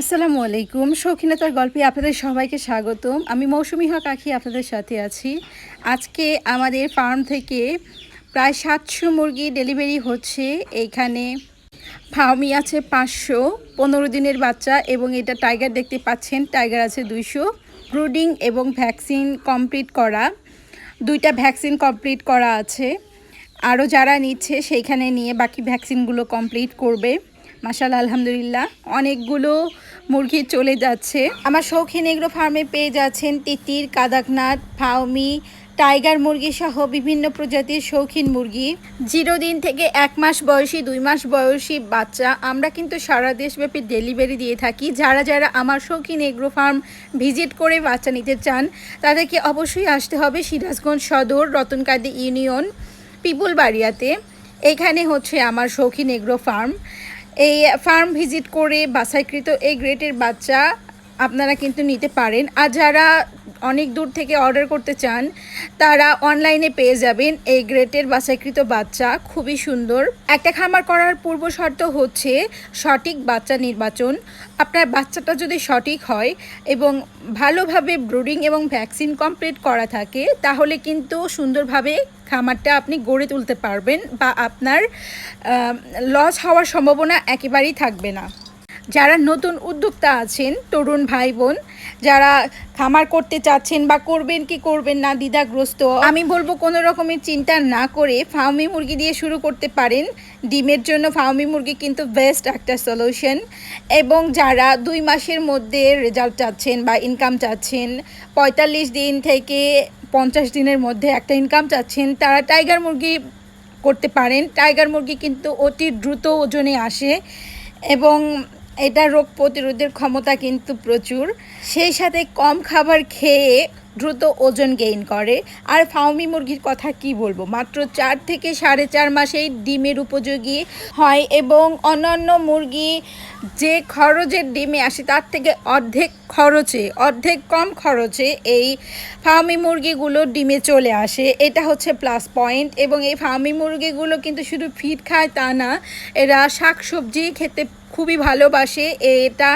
আসসালামু আলাইকুম। শৌখিনতার গল্পে আপনাদের সবাইকে স্বাগতম। আমি মৌসুমি হক আখি আপনাদের সাথে আছি। আজকে আমাদের ফার্ম থেকে প্রায় সাতশো মুরগি ডেলিভারি হচ্ছে। এইখানে ফার্মি আছে পাঁচশো, পনেরো দিনের বাচ্চা এবং এটা টাইগার দেখতে পাচ্ছেন, টাইগার আছে দুইশো। ব্রুডিং এবং ভ্যাকসিন কমপ্লিট করা, দুইটা ভ্যাকসিন কমপ্লিট করা আছে। আরও যারা নিচ্ছে, সেইখানে নিয়ে বাকি ভ্যাকসিনগুলো কমপ্লিট করবে। মাসাল আলহামদুলিল্লাহ। অনেকগুলো মুরগি চলে যাচ্ছে। আমার শৌখিন এগ্রো ফার্মে পেয়ে যাচ্ছেন তিতির, কাদাকনাথ ফাউমি টাইগার মুরগি সহ বিভিন্ন প্রজাতির শৌখিন মুরগি। জিরো দিন থেকে এক মাস বয়সী, দুই মাস বয়সী বাচ্চা। আমরা কিন্তু সারা দেশব্যাপী ডেলিভারি দিয়ে থাকি। যারা যারা আমার শৌখিন এগ্রো ফার্ম ভিজিট করে বাচ্চা নিতে চান, তাদেরকে অবশ্যই আসতে হবে সিরাজগঞ্জ সদর, রতনকাদি ইউনিয়ন পিপুল বাড়িয়াতে এখানে হচ্ছে আমার শৌখিন এগ্রো ফার্ম। এই ফার্ম ভিজিট করে বাছাইকৃত এই গ্রেটের বাচ্চা আপনারা কিন্তু নিতে পারেন। আর যারা অনেক দূর থেকে অর্ডার করতে চান, তারা অনলাইনে পেয়ে যাবেন এই গ্রেটের বাছাইকৃত বাচ্চা, খুবই সুন্দর। একটা খামার করার পূর্ব শর্ত হচ্ছে সঠিক বাচ্চা নির্বাচন। আপনার বাচ্চাটা যদি সঠিক হয় এবং ভালোভাবে ব্রুডিং এবং ভ্যাকসিন কমপ্লিট করা থাকে, তাহলে কিন্তু সুন্দরভাবে খামারটা আপনি গড়ে তুলতে পারবেন বা আপনার লস হওয়ার সম্ভাবনা একেবারেই থাকবে না। যারা নতুন উদ্যোক্তা আছেন, তরুণ ভাই বোন যারা খামার করতে চাচ্ছেন বা করবেন কি করবেন না, দ্বিধাগ্রস্ত, আমি বলব কোনো রকমের চিন্তা না করে ফার্মি মুরগি দিয়ে শুরু করতে পারেন। ডিমের জন্য ফার্মি মুরগি কিন্তু বেস্ট একটা সলিউশন এবং যারা দুই মাসের মধ্যে রেজাল্ট চাচ্ছেন বা ইনকাম চাচ্ছেন, পঁয়তাল্লিশ দিন থেকে পঞ্চাশ দিনের মধ্যে একটা ইনকাম চাচ্ছেন, তারা টাইগার মুরগি করতে পারেন। টাইগার মুরগি কিন্তু অতি দ্রুত ওজনে আসে এবং এটা রোগ প্রতিরোধের ক্ষমতা কিন্তু প্রচুর। সেই সাথে কম খাবার খেয়ে দ্রুত ওজন গেইন করে। আর ফাউমি মুরগির কথা কি বলব? মাত্র চার থেকে সাড়ে চার মাসেই ডিমের উপযোগী হয় এবং অন্যান্য মুরগি যে খরচের ডিমে আসে, তার থেকে অর্ধেক খরচে, অর্ধেক কম খরচে এই ফার্মি মুরগিগুলো ডিমে চলে আসে। এটা হচ্ছে প্লাস পয়েন্ট এবং এই ফার্মি মুরগিগুলো কিন্তু শুধু ফিট খায় তা না, এরা শাক সবজি খেতে খুবই ভালোবাসে। এটা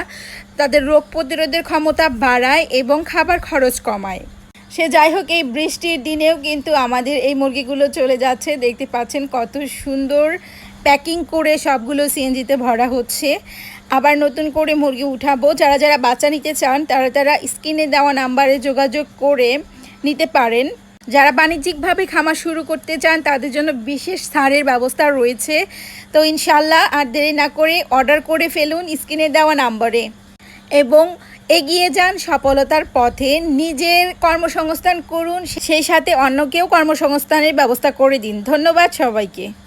তাদের রোগ প্রতিরোধের ক্ষমতা বাড়ায় এবং খাবার খরচ কমায়। সে যাই হোক, এই বৃষ্টির দিনেও কিন্তু আমাদের এই মুরগিগুলো চলে যাচ্ছে। দেখতে পাচ্ছেন কত সুন্দর প্যাকিং করে সবগুলো সিএনজিতে ভরা হচ্ছে। আবার নতুন করে মুরগি উঠাবো। যারা যারা বাচ্চা নিতে চান, তারা তারা স্ক্রিনে দেওয়া নাম্বারে যোগাযোগ করে নিতে পারেন। যারা বাণিজ্যিকভাবে খামার শুরু করতে চান, তাদের জন্য বিশেষ ছাড়ের ব্যবস্থা রয়েছে। তো ইনশাল্লাহ আর দেরি না করে অর্ডার করে ফেলুন স্ক্রিনে দেওয়া নাম্বারে। এবং এগিয়ে যান সফলতার পথে। নিজের কর্মসংস্থান করুন সেই সাথে অন্যকেও কর্মসংস্থানের ব্যবস্থা করে দিন। ধন্যবাদ সবাইকে।